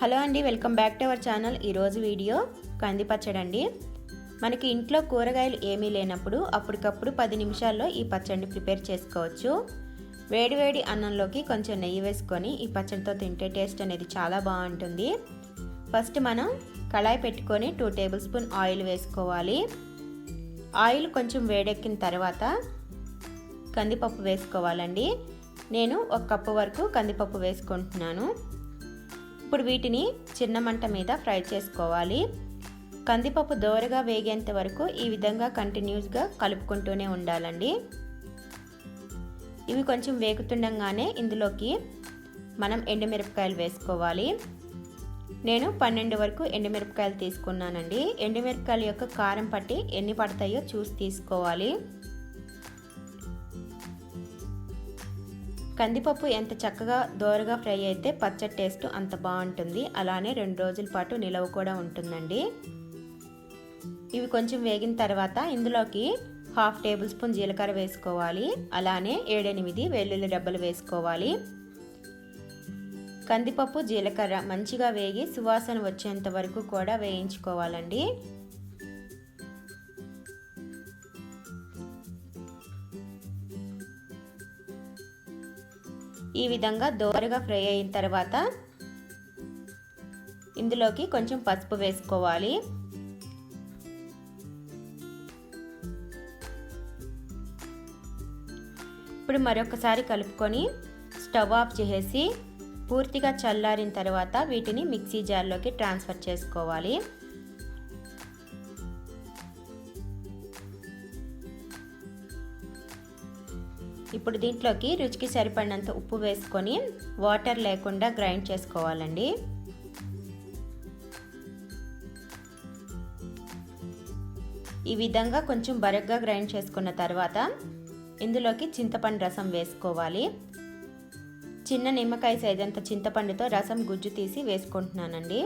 Hello అండి welcome back to our channel. ఈరోజు video కంది పచ్చడి అండి. మనకి ఇంట్లో కూరగాయలు ఏమీ లేనప్పుడు అప్పటికప్పుడు పది నిమిషాల్లో ఈ పచ్చడిని ప్రిపేర్ చేసుకోవచ్చు. వేడివేడి అన్నంలోకి కొంచెం నెయ్యి వేసుకొని ఈ పచ్చడితో తింటే టేస్ట్ అనేది చాలా బాగుంటుంది. ఫస్ట్ మనం కళాయి పెట్టుకొని టూ టేబుల్ స్పూన్ ఆయిల్ వేసుకోవాలి. ఆయిల్ కొంచెం వేడెక్కిన తర్వాత కందిపప్పు వేసుకోవాలండి. నేను ఒక కప్పు వరకు కందిపప్పు వేసుకుంటున్నాను. ఇప్పుడు వీటిని చిన్న మంట మీద ఫ్రై చేసుకోవాలి. కందిపప్పు దోరగా వేగేంత వరకు ఈ విధంగా కంటిన్యూస్గా కలుపుకుంటూనే ఉండాలండి. ఇవి కొంచెం వేగుతుండగానే ఇందులోకి మనం ఎండుమిరపకాయలు వేసుకోవాలి. నేను పన్నెండు వరకు ఎండుమిరపకాయలు తీసుకున్నానండి. ఎండుమిరపకాయల యొక్క కారం పట్టి ఎన్ని పడతాయో చూసి తీసుకోవాలి. కందిపప్పు ఎంత చక్కగా దోరగా ఫ్రై అయితే పచ్చడి టేస్ట్ అంత బాగుంటుంది. అలానే రెండు రోజుల పాటు నిలవ కూడా ఉంటుందండి. ఇవి కొంచెం వేగిన తర్వాత ఇందులోకి హాఫ్ టేబుల్ స్పూన్ జీలకర్ర వేసుకోవాలి. అలానే ఏడెనిమిది వెల్లుల్లి డబ్బలు వేసుకోవాలి. కందిపప్పు జీలకర్ర మంచిగా వేగి సువాసన వచ్చేంత వరకు కూడా వేయించుకోవాలండి. ఈ విధంగా దోరగా ఫ్రై అయిన తర్వాత ఇందులోకి కొంచెం పసుపు వేసుకోవాలి. ఇప్పుడు మరొకసారి కలుపుకొని స్టవ్ ఆఫ్ చేసేసి పూర్తిగా చల్లారిన తర్వాత వీటిని మిక్సీ జార్లోకి ట్రాన్స్ఫర్ చేసుకోవాలి. ఇప్పుడు దీంట్లోకి రుచికి సరిపడినంత ఉప్పు వేసుకొని వాటర్ లేకుండా గ్రైండ్ చేసుకోవాలండి. ఈ విధంగా కొంచెం బరగ్గా గ్రైండ్ చేసుకున్న తర్వాత ఇందులోకి చింతపండు రసం వేసుకోవాలి. చిన్న నిమ్మకాయ సైజంత చింతపండుతో రసం గుజ్జు తీసి వేసుకుంటున్నానండి.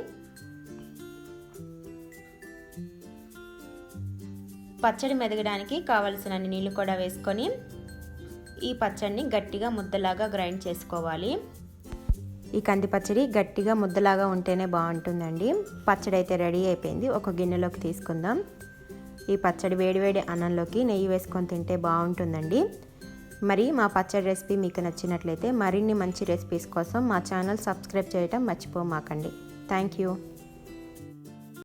పచ్చడి మెదగడానికి కావలసిన నీళ్ళు కూడా వేసుకొని ఈ పచ్చడిని గట్టిగా ముద్దలాగా గ్రైండ్ చేసుకోవాలి. ఈ కంది పచ్చడి గట్టిగా ముద్దలాగా ఉంటేనే బాగుంటుందండి. పచ్చడి అయితే రెడీ అయిపోయింది. ఒక గిన్నెలోకి తీసుకుందాం. ఈ పచ్చడి వేడివేడి అన్నంలోకి నెయ్యి వేసుకొని తింటే బాగుంటుందండి. మరి మా పచ్చడి రెసిపీ మీకు నచ్చినట్లయితే మరిన్ని మంచి రెసిపీస్ కోసం మా ఛానల్ సబ్స్క్రైబ్ చేయటం మర్చిపోమాకండి. Thank you.